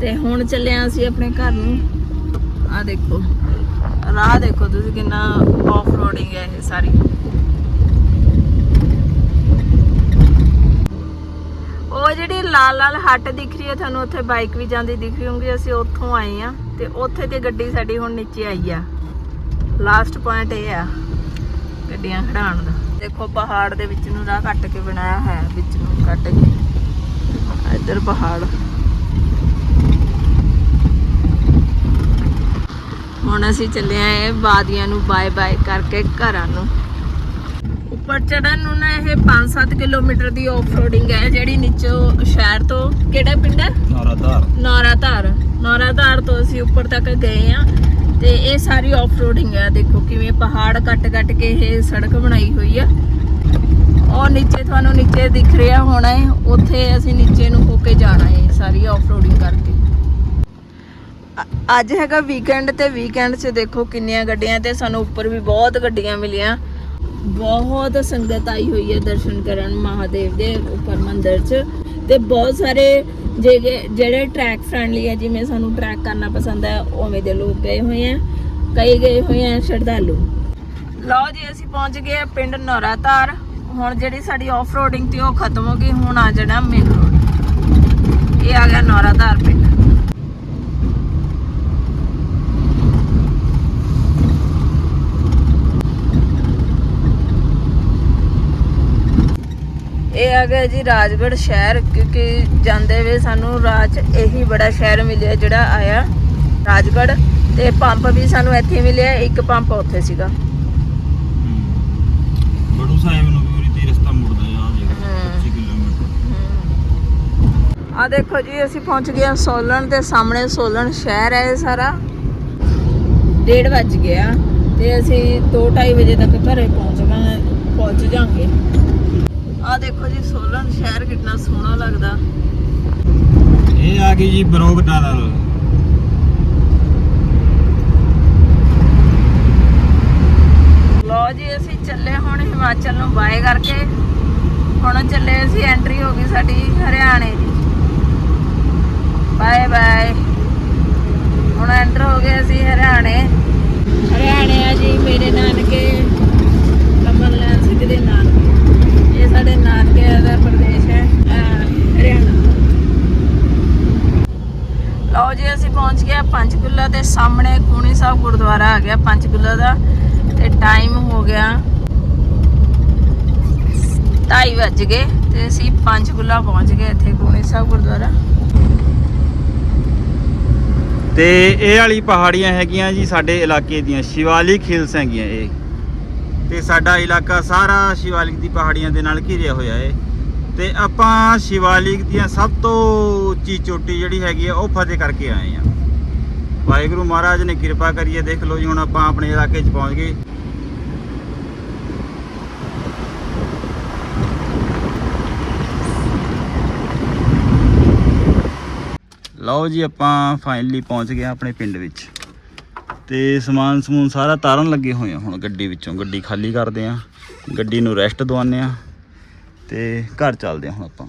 ਤੇ ਹੁਣ ਚੱਲੇ ਆ ਅਸੀਂ ਆਪਣੇ ਘਰ ਨੂੰ। ਆ ਦੇਖੋ, ਰਾਹ ਦੇਖੋ ਤੁਸੀਂ ਕਿੰਨਾ ਆਫ ਰੋਡਿੰਗ ਹੈ ਇਹ ਸਾਰੀ। ਉਹ ਜਿਹੜੀ ਲਾਲ ਲਾਲ ਹੱਟ ਦਿਖ ਰਹੀ ਹੈ ਤੁਹਾਨੂੰ ਉੱਥੇ ਬਾਈਕ ਵੀ ਜਾਂਦੀ ਦਿਖ ਰਹੀ ਹੋਊਗੀ, ਅਸੀਂ ਉੱਥੋਂ ਆਏ ਆ। ਤੇ ਉੱਥੇ ਤੇ ਗੱਡੀ ਸਾਡੀ ਹੁਣ ਨੀਚੇ ਆਈ ਆ। ਲਾਸਟ ਪੁਆਇੰਟ ਇਹ ਆ। ਗੱਡੀਆਂ ਖੜਾਉਣ ਦਾ ਦੇਖੋ ਪਹਾੜ ਦੇ ਵਿੱਚ ਨੂੰ ਰਾਹ ਕੱਟ ਕੇ ਬਣਾਇਆ ਹੈ ਵਿੱਚ ਨੂੰ ਕੱਟ ਕੇ। ਇੱਧਰ ਪਹਾੜ। ਹੁਣ ਅਸੀਂ ਚੱਲੇ ਆਏ ਬਾਦੀਆਂ ਨੂੰ ਬਾਏ ਬਾਏ ਕਰਕੇ ਘਰਾਂ ਨੂੰ। ਉੱਪਰ ਚੜਨ ਨੂੰ ਨਾ ਇਹ 5-7 ਕਿਲੋਮੀਟਰ ਦੀ ਆਫ ਰੋਡਿੰਗ ਹੈ ਜਿਹੜੀ ਨੀਚੋਂ ਸ਼ਹਿਰ ਤੋਂ ਕਿਹੜਾ ਪਿੰਡ ਹੈ? ਸਾਰਾ ਧਾਰ ਨੌਰਾਧਾਰ। ਨੌਰਾਧਾਰ ਤੋਂ ਅਸੀਂ ਉੱਪਰ ਤੱਕ ਗਏ ਆ ਤੇ ਇਹ ਸਾਰੀ ਆਫ ਰੋਡਿੰਗ ਹੈ ਦੇਖੋ ਕਿਵੇਂ ਪਹਾੜ ਕੱਟ-ਕੱਟ ਕੇ ਇਹ ਸੜਕ ਬਣਾਈ ਹੋਈ ਆ। ਉਹ ਨੀਚੇ ਤੁਹਾਨੂੰ ਨੀਚੇ ਦਿਖ ਰਿਹਾ ਹੋਣਾ ਹੈ। ਉੱਥੇ ਅਸੀਂ ਨੀਚੇ ਨੂੰ ਹੋ ਕੇ ਜਾਣਾ ਹੈ ਸਾਰੀ ਆਫ ਰੋਡਿੰਗ ਕਰਕੇ ਅੱਜ ਹੈਗਾ ਵੀਕਐਂਡ ਤੇ ਵੀਕਐਂਡ 'ਚ ਦੇਖੋ ਕਿੰਨੀਆਂ ਗੱਡੀਆਂ ਤੇ ਸਾਨੂੰ ਉੱਪਰ ਵੀ ਬਹੁਤ ਗੱਡੀਆਂ ਮਿਲੀਆਂ। ਬਹੁਤ ਸੰਗਤ ਆਈ ਹੋਈ ਹੈ ਦਰਸ਼ਨ ਕਰਨ ਮਹਾਦੇਵ ਦੇ ਉੱਪਰ ਮੰਦਿਰ 'ਚ। ਤੇ ਬਹੁਤ ਸਾਰੇ ਜੇ ਜਿਹੜੇ ਟਰੈਕ ਫ੍ਰੈਂਡਲੀ ਹੈ, ਜਿਵੇਂ ਸਾਨੂੰ ਟਰੈਕ ਕਰਨਾ ਪਸੰਦ ਹੈ, ਉਵੇਂ ਦੇ ਲੋਕ ਗਏ ਹੋਏ ਆ ਕਈ ਗਏ ਹੋਏ ਆ ਸ਼ਰਧਾਲੂ। ਲਓ ਜੀ, ਅਸੀਂ ਪਹੁੰਚ ਗਏ ਆ ਪਿੰਡ ਨੌਰਾਧਾਰ ਹੁਣ ਜਿਹੜੀ ਸਾਡੀ ਆਫ ਰੋਡਿੰਗ ਤੇ ਉਹ ਖਤਮ ਹੋ ਗਈ। ਹੁਣ ਆ ਜਾਣਾ ਮੇਨ ਰੋਡ ਇਹ ਆ ਗਿਆ ਨੌਰਾਧਾਰ ਪਿੰਡ। ਇਹ ਆ ਗਿਆ ਜੀ ਰਾਜਗੜ੍ਹ ਸ਼ਹਿਰ ਕਿਉਂਕਿ ਜਾਂਦੇ ਵੇ ਸਾਨੂੰ ਰਾਹ 'ਚ ਇਹੀ ਬੜਾ ਸ਼ਹਿਰ ਮਿਲਿਆ ਜਿਹੜਾ ਆਇਆ ਰਾਜਗੜ੍ਹ ਤੇ ਪੰਪ ਵੀ ਸਾਨੂੰ ਇੱਥੇ ਮਿਲਿਆ ਇੱਕ ਪੰਪ ਉੱਥੇ ਸੀਗਾ। ਬੜੂ ਸਾਹਿਬ ਨੂੰ ਵੀ ਉਰੀ ਤੇ ਰਸਤਾ ਮੁੜਦਾ ਆ। ਦੇਖੋ 25 ਕਿਲੋਮੀਟਰ। ਆ ਦੇਖੋ ਜੀ ਅਸੀਂ ਪਹੁੰਚ ਗਏ ਹਾਂ ਸੋਲਨ ਤੇ ਸਾਹਮਣੇ ਸੋਲਨ ਸ਼ਹਿਰ ਹੈ ਇਹ ਸਾਰਾ। 1:30 ਵੱਜ ਗਿਆ ਤੇ ਅਸੀਂ 2:30 ਵਜੇ ਤੱਕ ਘਰੇ ਪਹੁੰਚ ਗਏ ਪਹੁੰਚ ਜਾਾਂਗੇ ਆ ਦੇਖੋ ਜੀ ਸੋਲਨ ਸ਼ਹਿਰ ਕਿੰਨਾ ਸੋਹਣਾ ਲੱਗਦਾ। ਇਹ ਆ ਗਈ ਜੀ ਬਰੋਗ ਟਨਲ ਲੋ ਜੀ ਅਸੀਂ ਚੱਲੇ ਹੁਣ ਹਿਮਾਚਲ ਨੂੰ ਬਾਏ ਕਰਕੇ। ਹੁਣ ਚੱਲੇ ਅਸੀਂ ਐਂਟਰੀ ਹੋ ਗਈ ਸਾਡੀ ਹਰਿਆਣੇ ਦੀ। Bye bye. ਹੁਣ ਐਂਟਰ ਹੋ ਗਏ ਅਸੀਂ ਹਰਿਆਣੇ। ਹਰਿਆਣੇ ਆ ਜੀ ਮੇਰੇ ਨਾਨਕੇ ਕਮਲ ਲੈਣ ਸਿੰਘ ਦੇ ਨਾਨਕੇ ਇਹ ਸਾਡੇ ਨਾਨਕੇ ਦਾ ਪ੍ਰਦੇਸ਼ ਹੈ ਹਰਿਆਣਾ। ਲਓ ਜੀ, ਅਸੀਂ ਪਹੁੰਚ ਗਏ ਆ ਦੇ ਸਾਹਮਣੇ, ਕੂਣੀ ਸਾਹਿਬ ਗੁਰਦੁਆਰਾ ਆ ਗਿਆ ਪੰਚਕੂਲਾ ਦਾ, ਤੇ ਟਾਈਮ ਹੋ ਗਿਆ 2:30 ਵੱਜ ਗਏ, ਤੇ ਅਸੀਂ ਪੰਚਕੂਲਾ ਪਹੁੰਚ ਗਏ ਇੱਥੇ ਕੂਣੀ ਸਾਹਿਬ ਗੁਰਦੁਆਰਾ। ਤੇ ਇਹ ਵਾਲੀ ਪਹਾੜੀਆਂ ਹੈਗੀਆਂ ਜੀ ਸਾਡੇ ਇਲਾਕੇ ਦੀਆਂ, ਸ਼ਿਵਾਲਿਕ ਹਿਲਸ ਹੈਗੀਆਂ ਇਹ। ਤੇ ਸਾਡਾ ਇਲਾਕਾ ਸਾਰਾ ਸ਼ਿਵਾਲਿਕ ਦੀ ਪਹਾੜੀਆਂ ਦੇ ਨਾਲ ਘਿਰਿਆ ਹੋਇਆ ਹੈ ਤੇ ਆਪਾਂ ਸ਼ਿਵਾਲਿਕ ਦੀਆਂ ਸਭ ਤੋਂ ਉੱਚੀ ਚੋਟੀ ਜਿਹੜੀ ਹੈਗੀ ਆ, ਉਹ ਫਤਿਹ ਕਰਕੇ ਆਏ ਆ। ਵਾਹਿਗੁਰੂ ਮਹਾਰਾਜ ਨੇ ਕਿਰਪਾ ਕਰੀਏ ਦੇਖ ਲਓ ਜੀ ਹੁਣ ਆਪਾਂ ਆਪਣੇ ਇਲਾਕੇ 'ਚ ਪਹੁੰਚ ਗਏ। ਲਓ ਜੀ ਆਪਾਂ ਫਾਈਨਲੀ ਪਹੁੰਚ ਗਏ ਆਪਣੇ ਪਿੰਡ ਵਿੱਚ। ਤੇ ਸਮਾਨ ਸਮੂਨ ਸਾਰਾ ਤਾਰਨ ਲੱਗੇ ਹੋਏ ਆ ਹੁਣ ਗੱਡੀ ਵਿੱਚੋਂ। ਗੱਡੀ ਖਾਲੀ ਕਰਦੇ ਆ। ਗੱਡੀ ਨੂੰ ਰੈਸਟ ਦਵਾਉਂਦੇ ਆ। ਤੇ ਘਰ ਚੱਲਦੇ ਆ ਹੁਣ ਆਪਾਂ।